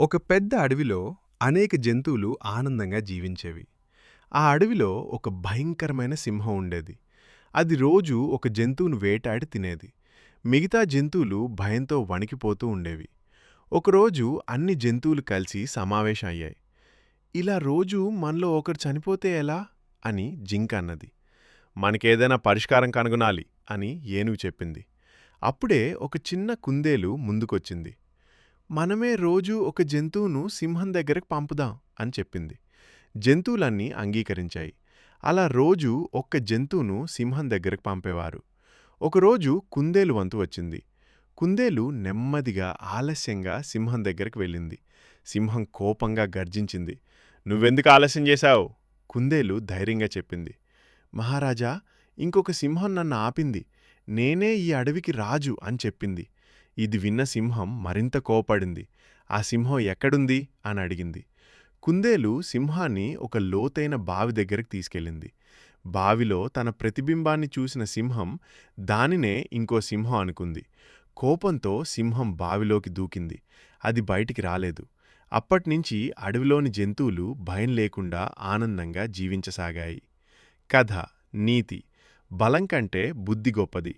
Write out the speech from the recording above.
ఒక పెద్ద అడవిలో అనేక జంతువులు ఆనందంగా జీవించేవి. ఆ అడవిలో ఒక భయంకరమైన సింహం ఉండేది. అది రోజు ఒక జంతువును వేటాడి తినేది. మిగతా జంతువులు భయంతో వణికిపోతూ ఉండేవి. ఒకరోజు అన్ని జంతువులు కలిసి సమావేశం అయ్యాయి ఇలా రోజు మనలో ఒకరు చనిపోతే ఎలా అని జింక అన్నది. మనకేదైనా పరిష్కారం కనుగొనాలి అని ఏనుగు చెప్పింది. అప్పుడే ఒక చిన్న కుందేలు ముందుకొచ్చింది. మనమే రోజూ ఒక జంతువును సింహం దగ్గరకు పంపుదాం అని చెప్పింది. జంతువులన్నీ అంగీకరించాయి. అలా రోజు ఒక్క జంతువును సింహం దగ్గరకు పంపేవారు. ఒకరోజు కుందేలు వంతు వచ్చింది. కుందేలు నెమ్మదిగా ఆలస్యంగా సింహం దగ్గరకు వెళ్ళింది. సింహం కోపంగా గర్జించింది. నువ్వెందుకు ఆలస్యం చేశావు? కుందేలు ధైర్యంగా చెప్పింది. మహారాజా ఇంకొక సింహం నన్ను ఆపింది. నేనే ఈ అడవికి రాజు అని చెప్పింది. ఇది విన్న సింహం మరింత కోపడింది. ఆ సింహం ఎక్కడుంది? అని అడిగింది. కుందేలు సింహాన్ని ఒక లోతైన బావి దగ్గరికి తీసుకెళ్ళింది. బావిలో తన ప్రతిబింబాన్ని చూసిన సింహం దానినే ఇంకో సింహం అనుకుంది. కోపంతో సింహం బావిలోకి దూకింది. అది బయటికి రాలేదు. అప్పట్నుంచి అడవిలోని జంతువులు భయం లేకుండా ఆనందంగా జీవించసాగాయి. కథ నీతి. బలం కంటే బుద్ధి గొప్పది.